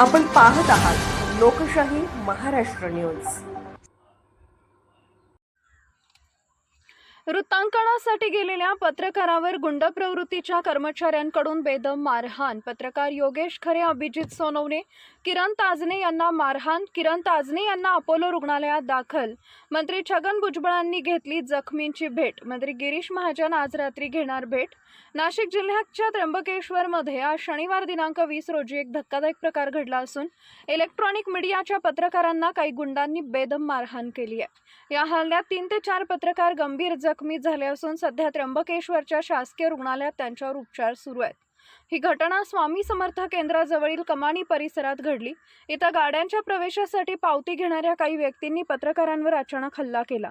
आपण पाहत आहात लोकशाही महाराष्ट्र न्यूज. वृत्तांकनासाठी गेलेल्या पत्रकारावर गुंड प्रवृत्तीच्या कर्मचाऱ्यांकडून बेदम मारहाण. पत्रकार योगेश खरे अभिजित सोनवणे किरण ताजने यांना मारहाण. किरण ताजने यांना अपोलो रुग्णालयात दाखल. मंत्री छगन भुजबळांनी घेतली जखमींची भेट. मंत्री गिरीश महाजन आज रात्री घेणार भेट. नाशिक जिल्ह्याच्या त्र्यंबकेश्वरमध्ये आज शनिवार दिनांक वीस रोजी एक धक्कादायक प्रकार घडला असून इलेक्ट्रॉनिक मीडियाच्या पत्रकारांना काही गुंडांनी बेदम मारहाण केली आहे. या हल्ल्यात तीन ते चार पत्रकार गंभीर जखमी जखमी झाले असून सध्या त्र्यंबकेश्वरच्या शासकीय रुग्णालयात त्यांच्यावर उपचार सुरू आहेत. ही घटना स्वामी समर्थ केंद्राजवळील कमानी परिसरात घडली. इथं गाड्यांच्या प्रवेशासाठी पावती घेणाऱ्या काही व्यक्तींनी पत्रकारांवर अचानक हल्ला केला.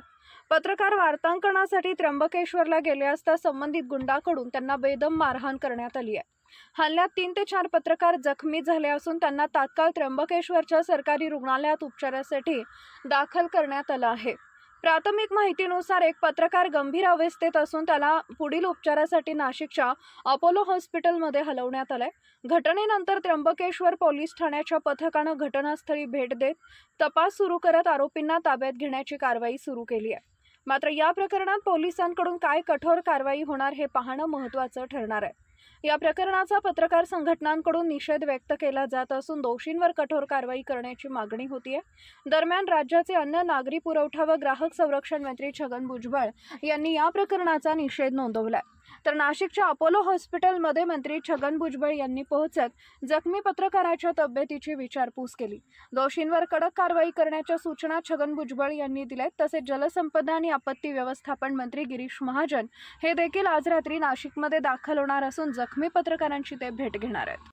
पत्रकार वार्तांकनासाठी त्र्यंबकेश्वरला गेले असता संबंधित गुंडाकडून त्यांना बेदम मारहाण करण्यात आली आहे. हल्ल्यात तीन ते चार पत्रकार जखमी झाले असून त्यांना तात्काळ त्र्यंबकेश्वरच्या सरकारी रुग्णालयात उपचारासाठी दाखल करण्यात आलं आहे. प्राथमिक माहितीनुसार एक पत्रकार गंभीर अवस्थेत असून त्याला पुढील उपचारासाठी नाशिकच्या अपोलो हॉस्पिटलमध्ये हलवण्यात आलंय. घटनेनंतर त्र्यंबकेश्वर पोलीस ठाण्याच्या पथकानं घटनास्थळी भेट देत तपास सुरू करत आरोपींना ताब्यात घेण्याची कारवाई सुरू केली आहे. मात्र या प्रकरणात पोलिसांकडून काय कठोर कारवाई होणार हे पाहणं महत्त्वाचं ठरणार आहे. या प्रकरणाचा पत्रकार संघटनांकडून निषेध व्यक्त केला जात असून दोषींवर कठोर कारवाई करण्याची मागणी होती आहे दरम्यान राज्याचे अन्न नागरी पुरवठा व ग्राहक संरक्षण मंत्री छगन भुजबळ यांनी या प्रकरणाचा निषेध नोंदवलाय. तर नाशिकच्या अपोलो हॉस्पिटलमध्ये मंत्री छगन भुजबळ यांनी पोहोचत जखमी पत्रकाराच्या तब्येतीची विचारपूस केली. दोषींवर कडक कारवाई करण्याच्या सूचना छगन भुजबळ यांनी दिल्या तसेच जलसंपदा आणि आपत्ती व्यवस्थापन मंत्री गिरीश महाजन हे देखील आज रात्री नाशिकमध्ये दाखल होणार असून जखमी पत्रकारांची ते भेट घेणार आहेत.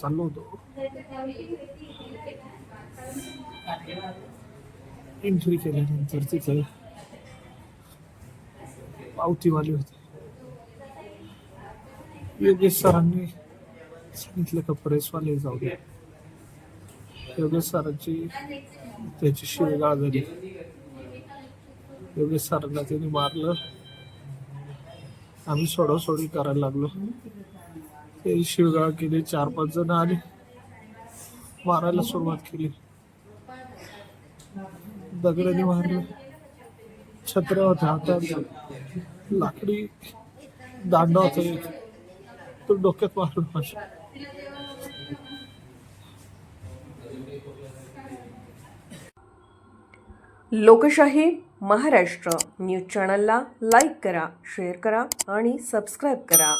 चाललो होतो. एंट्री केल्यानंतर तिथे पावतीवाले होते. योगेश सरांनी सांगितलं का प्रेसवाले जाऊ दे. योगेश सरांची त्याची शिवगाळ झाली योगेश सरांना त्याने मारलं. आम्ही सोडासोडी करायला लागलो. ते शिवगाळ केली चार पाच जण आले. मारायला सुरुवात केली. दगडाने मारलं छत्र्या होत्या हातात लाकडी दांडा होता एक. तो डोक्यात मारलं माझ्या लोकशाही महाराष्ट्र न्यूज चॅनलला लाईक करा शेअर करा आणि सबस्क्राईब करा.